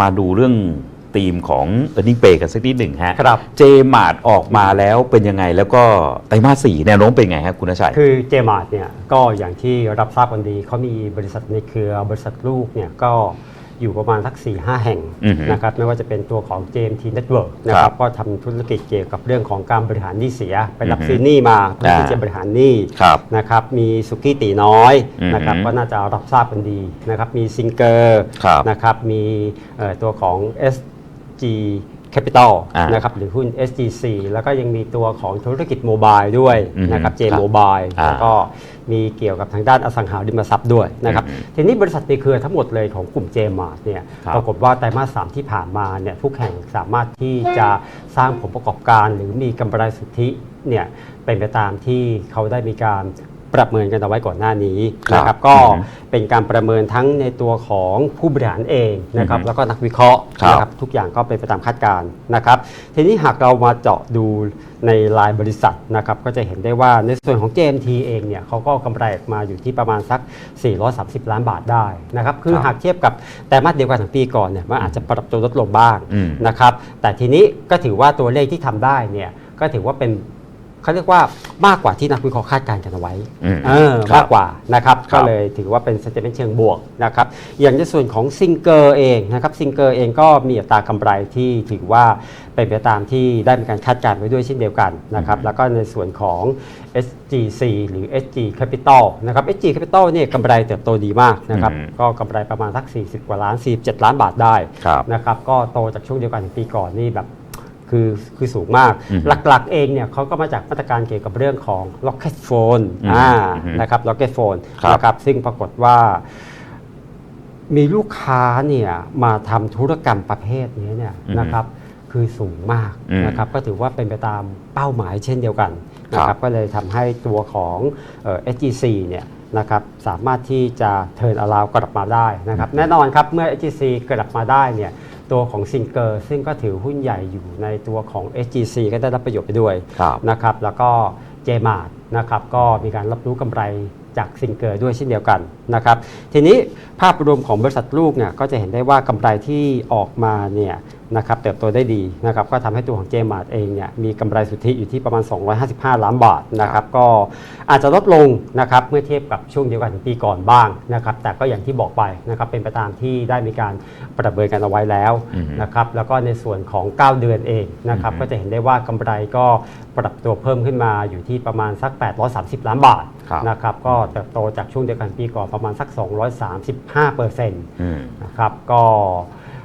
มาดูเรื่องธีมของ e a r n i n g Pay กันสักนิดหนึ่งฮะครับ เจมาร์ออกมาแล้วเป็นยังไง แล้วก็ไตรมาสสี่แนวโน้มเป็นไงครับคุณชัย คือเจมาร์เนี่ยก็อย่างที่รับทราบกันดีเขามีบริษัทในเครือบริษัทลูกเนี่ยก็ อยู่ประมาณสัก4ี่ห้าแห่งอือฮึนะครับไม่ว่าจะเป็นตัวของ JMT Network นะคครัรับบก็ทำธุรกิจเกี่ยวกับเรื่องของการบริหารหนี้เสีย ไปรับอือฮึซื้อหนี้มาเพื่อที่อ่าจะบริหารหนี้ครับนะครับมีสุกี้ตีน้อยอือฮึนะครับก็น่าจะรับทราบกันดีนะครับมีซิงเกอร์ครับนะครับมีเอ่อตัวของ SG Capital อ่านนะครับหรือหุ้น SGC แล้วก็ยังมีตัวของธุรกิจโมบายด้วยนะครับ J ครับ Mobile อ่าแล้วก็มีเกี่ยวกับทางด้านอสังหาริมทรัพย์ด้วยนะครับอืมทีนี้บริษัทในเครือทั้งหมดเลยของกลุ่ม J Mart เนี่ยครับปรากฏว่าไตรมาส3ที่ผ่านมาเนี่ยทุกแห่งสามารถที่จะสร้างผลประกอบการ หรือมีกำไรสุทธิเนี่ยเป็นไปตามที่เขาได้มีการ ประเมินกันเอาไว้ก่อนหน้านี้นะคครัรับบก็อือฮึเป็นการประเมินทั้งในตัวของผู้บริหารเองนะครับอือฮึแล้วก็นักวิเคราะห์ครับนะครับทุกอย่างก็เป็นไปตามคาดการณ์นะครับ ทีนี้หากเรามาเจาะดูในรายบริษัทนะครับก็จะเห็นได้ว่าในส่วนของ JMT เองเนี่ยเขาก็กำไรออกมาอยู่ที่ประมาณสัก 430 ล้านบาทได้นะครับคือครับหากเทียบกับแต่มาสเดียวกันของปีก่อนเนี่ยมันอาจจะปรับตัวลดลงบ้างอืมนะครับแต่ทีนี้ก็ถือว่าตัวเลขที่ทำได้เนี่ยก็ถือว่าเป็น เขาเรียกว่ามากกว่าที่นักวิเคราะห์คาดการณ์กันเอาไว้อืมเออครับมากกว่านะครับครัก็บ เลยถือว่าเป็น sentiment เชิงบวกนะครับอย่างในส่วนของซิงเกอร์เองนะครับซิงเกอร์เองก็มีอัตรากำไรที่ถือว่าเป็นไปตามที่ได้มีการคาดการณ์ไว้ด้วยเช่นเดียวกันนะครับแล้วก็ในส่วนของ SGC หรือ SG Capital นะครับ SG Capital เนี่ยกำไรเติบโตดีมากนะครับอืม ก็กำไรประมาณสัก40 กว่าล้าน47 ล้านบาทได้ ครับ นะครับก็โตจากช่วงเดียวกันของปีก่อนนี่แบบ คือคือสูงมากอืมหลักๆเองเนี่ยเขาก็มาจากมาตรการเกี่ยวกับเรื่องของ Rocket Phone อืมอ่าอืมนะครับ Rocket Phone ครับนะครับซึ่งปรากฏว่า มีลูกค้าเนี่ยมาทำธุรกรรมประเภทนี้เนี่ยอืมนะครับคือสูงมากอืมนะครับก็ถือว่าเป็นไปตามเป้าหมายเช่นเดียวกันนะคครัรับบก็เลยทำให้ตัวของเอ่อ SGC เนี่ยนะครับสามารถที่จะเทิร์นอราวกลับมาได้นะครับแน่นอนครับเมื่อ SGC กลับมาได้เนี่ย ตัวของซิงเกอร์ซึ่งก็ถือหุ้นใหญ่อยู่ในตัวของ SGC ก็ได้รับประโยชน์ไปด้วยครับ นะครับแล้วก็เจมาร์นะครับก็มีการรับรู้กำไร จากซิงเกอร์ด้วยเช่นเดียวกันนะครับ ทีนี้ภาพรวมของบริษัทลูกเนี่ยก็จะเห็นได้ว่ากำไรที่ออกมาเนี่ยนะครับเติบโตได้ดีนะครับก็ทำให้ตัวของเจมาร์เองเนี่ยมีกำไรสุทธิอยู่ที่ประมาณ 255 ล้านบาทนะครับก็อาจจะลดลงนะครับเมื่อเทียบกับช่วงเดียวกันของปีก่อนบ้างนะครับแต่ก็อย่างที่บอกไปนะครับเป็นไปตามที่ได้มีการประเมินกันเอาไว้แล้วอือฮึนะครับแล้วก็ในส่วนของ 9 เดือนเองนะครับอือฮึก็จะเห็นได้ว่ากำไรก็ปรับตัวเพิ่มขึ้นมาอยู่ที่ประมาณสัก 830 ล้านบาท ครับนะครับก็เติบโตจากช่วงเดียวกันปีก่อนประมาณสัก 235เปอร์เซ็นต์อืมนะครับก็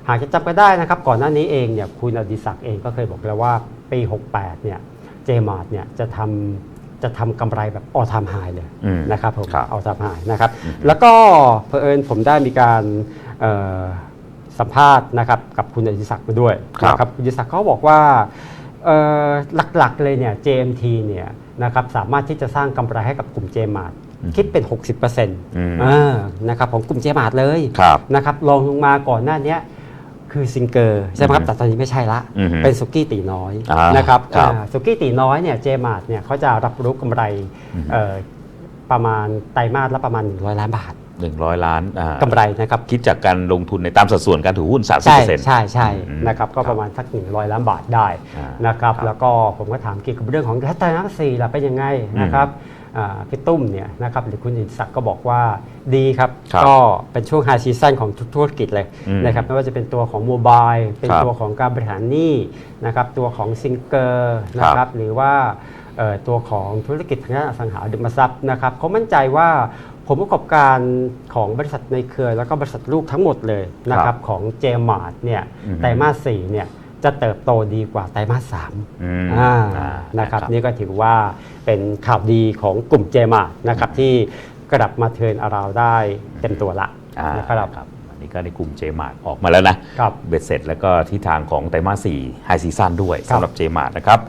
หากจะจำกันได้นะครับ ก่อนหน้านี้เองเนี่ยคุณอดิศักดิ์เองก็เคยบอกแล้วว่าปี 68เนี่ยเจมาร์ทเนี่ยจะทำจะทำกำไรแบบออทามไฮเลยอืมนะครับผมครับออทามไฮนะครับแล้วก็เผอิญผมได้มีการเอ่อสัมภาษณ์นะครับกับคุณอดิศักดิ์มาด้วยครับนะครับคุณอดิศักดิ์เขาบอกว่าเอ่อ หลักๆเลยเนี่ย JMT เนี่ยนะครับสามารถที่จะสร้างกำไรให้กับกลุ่ม j m a r t คิดเป็น 60%อ่านะครับของกลุ่ม j m a r t เลยครับนะครับลองลงมาก่อนหน้าเนี้ยคือซิงเกอร์ใช่ไหมครับอือฮึแต่ตอนนี้ไม่ใช่ละอือฮึเป็นสุกี้ตีน้อยอ่านนะครับครับอ่าสุกี้ตีน้อยเนี่ยเจมาร์เนี่ยเขาจะรับรู้กำไรอือฮึเอ่อประมาณไตรมาสละประมาณ 100 ล้านบาท หนึ่งร้อยล้านอ่ากำไรนะครับ คิดจากการลงทุนในตามสัดส่วนการถือหุ้น 30%ใช่ใช่ใช่อืมนะครับก็ครับประมาณสัก100 ล้านบาทได้อ่านะครับครับแล้วก็ผมก็ถามเกี่ยวกับเรื่องของไตรมาสสี่ล่ะเป็นยังไงนะครับอ่าพี่ตุ้มเนี่ยนะครับหรือคุณอินศักดิ์ก็บอกว่าดีครับครับ ก็เป็นช่วงไฮซีซันของทุกธุรกิจเลยอืมนะครับไม่ว่าจะเป็นตัวของโมบายเป็นครับตัวของการบริหารหนี้นะครับตัวของซิงเกอร์นะครับหรือว่าเอ่อตัวของธุรกิจทางด้านอสังหาริมทรัพย์นะครับเขามั่นใจว่า ผลประกอบการของบริษัทในเครือแล้วก็บริษัทลูกทั้งหมดเลยนะครับของเจมาร์เนี่ยอือฮึไตรมาสสี่เนี่ยจะเติบโตดีกว่าไตรมาสสามอืมอ่าอ่านะครับนี่ก็ถือว่าเป็นข่าวดีของกลุ่มเจมาร์นะครับที่กลับมาเทิร์นอาราวได้เต็มตัวละอ่านะครับครับอันนี้ก็ในกลุ่มเจมาร์ออกมาแล้วนะครับเบ็ดเสร็จแล้วก็ที่ทางของไตรมาส4ไฮซีซันด้วยครับสำหรับเจมาร์นะครับ